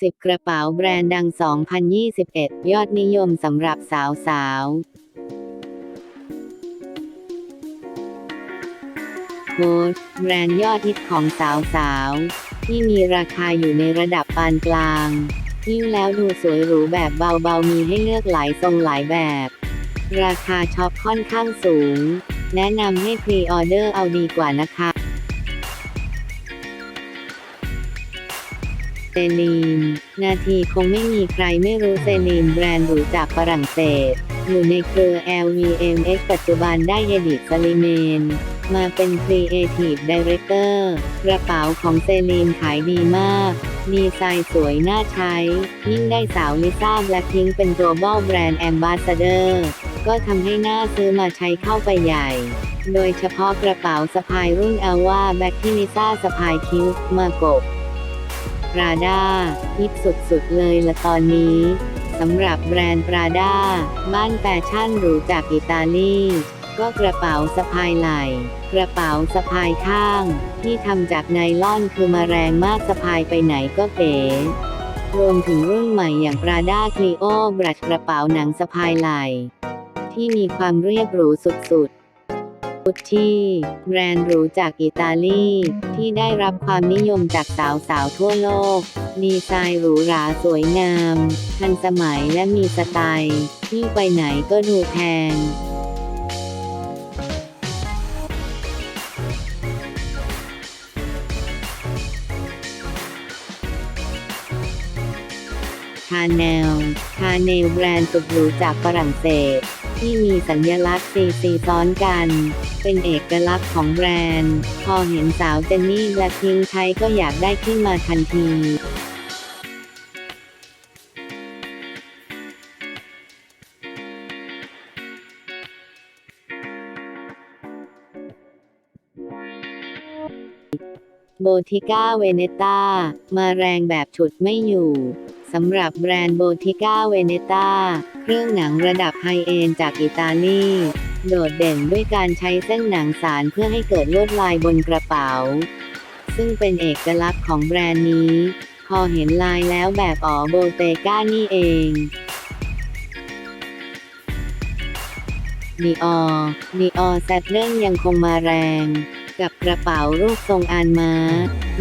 10 กระเป๋าแบรนด์ดัง 2021 ยอดนิยมสำหรับสาวสาวโค้ดแบรนด์ยอดฮิตของสาวสาวที่มีราคาอยู่ในระดับปานกลางยิ้วแล้วดูสวยหรูแบบเบาๆ มีให้เลือกหลายทรงหลายแบบ ราคาช็อปค่อนข้างสูง แนะนำให้พรีออเดอร์เอาดีกว่านะคะ เซลีน นาทีคงไม่มีใครไม่รู้เซลีนแบรนด์หรูจากฝรั่งเศส อยู่ในเครือ LVMH ปัจจุบันได้เอดิสลิเมน มาเป็น Creative Director กระเป๋าของเซลีนขายดีมาก ดีไซน์สวยน่าใช้ ยิ่งได้สาวลิซ่าแบล็คพิงเป็น Global Brand Ambassador ก็ทำให้น่าซื้อมาใช้เข้าไปใหญ่โดยเฉพาะกระเป๋าสะพายรุ่นอลว่าแบ็คที่ลิซ่าสะพายคิ้วมากบ ปราด้าฮิตสุดๆเลยละตอนนี้สำหรับแบรนด์ปราด้าบ้านแฟชั่นหรูจากอิตาลีก็กระเป๋าสะพายไหล่ กระเป๋าสะพายข้าง ที่ทำจากไนล่อนคือมาแรงมากสะพายไปไหนก็เก๋รวมถึงรุ่นใหม่อย่างปราด้าคลีโอบรัชกระเป๋าหนังสะพายไหล่ ที่มีความเรียบหรูสุดๆ กุชชี่ แบรนด์หรูจากอิตาลี ที่ได้รับความนิยมจากสาวๆทั่วโลก ดีไซน์หรูหราสวยงาม ทันสมัยและมีสไตล์ที่งไปไหนก็ดูแพงชาแนลชาแนลแบรนด์สุดหรูจากฝรั่งเศส ที่มีสัญลักษณ์ซีซีซ้อนกัน เป็นเอกลักษณ์ของแบรนด์ พอเห็นสาวเจนนี่แบล็คพิงค์ใช้ก็อยากได้ขึ้นมาทันทีโบติก้าเวเนต้า มาแรงแบบฉุดไม่อยู่ สำหรับแบรนด์โบติก้าเวเนต้าเครื่องหนังระดับไฮเอนจากอิตาลีโดดเด่นด้วยการใช้เส้นหนังสารเพื่อให้เกิดลวดลายบนกระเป๋า ซึ่งเป็นเอกลักษณ์ของแบรนด์นี้ พอเห็นลายแล้วแบบอ๋อโบเตก้านี่เองดีออดีออแซดเรื่องยังคงมาแรง กับกระเป๋ารูปทรงอานม้า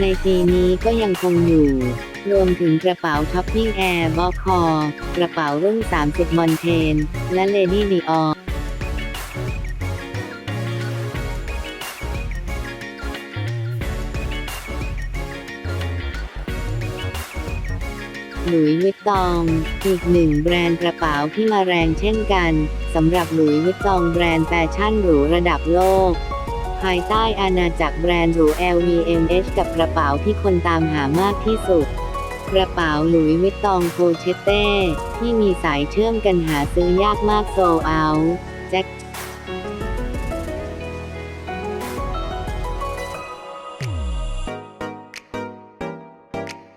ในปีนี้ก็ยังคงอยู่ รวมถึงกระเป๋าท็อปปิ้งแอร์บอคอกระเป๋ารุ่น 30 มอนเทน และเลดี้ดีออหลุยวิตตอง อีกหนึ่งแบรนด์กระเป๋าที่มาแรงเช่นกันสำหรับหลุยวิตตองแบรนด์แฟชั่นหรูระดับโลก ภายใต้อาณาจักรแบรนด์หรู LVMH กับกระเป๋าที่คนตามหามากที่สุด กระเป๋าหลุยส์วิตตองโคเชเต้ ที่มีสายเชื่อมกันหาซื้อยากมากโซเอาแจ็ค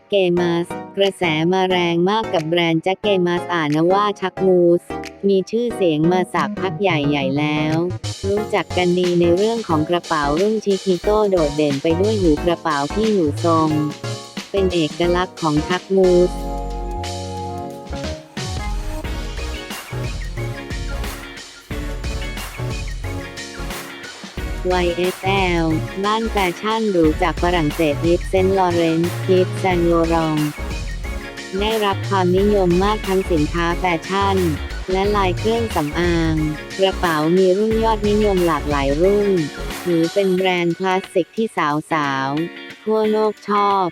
เกมัสกระแสมาแรงมากกับแบรนด์แจ็คเกมัสอ่านว่าชักมูส มีชื่อเสียงมาสักพักใหญ่ๆแล้ว รู้จักกันดีในเรื่องของกระเป๋ารุ่นชิคิโต้โดดเด่นไปด้วยหูกระเป๋าที่อยู่ทรง เป็นเอกลักษณ์ของชักมูส YSL บ้านแฟชั่นหรูจากฝรั่งเศสยิปเซนลอเรนซ์ยิปแซงโลรอง ได้รับความนิยมมากทั้งสินค้าแฟชั่น และลายเครื่องสำอาง กระเป๋ามีรุ่นยอดนิยมหลากหลายรุ่น ถือเป็นแบรนด์คลาสสิกที่สาวๆทั่วโลกชอบ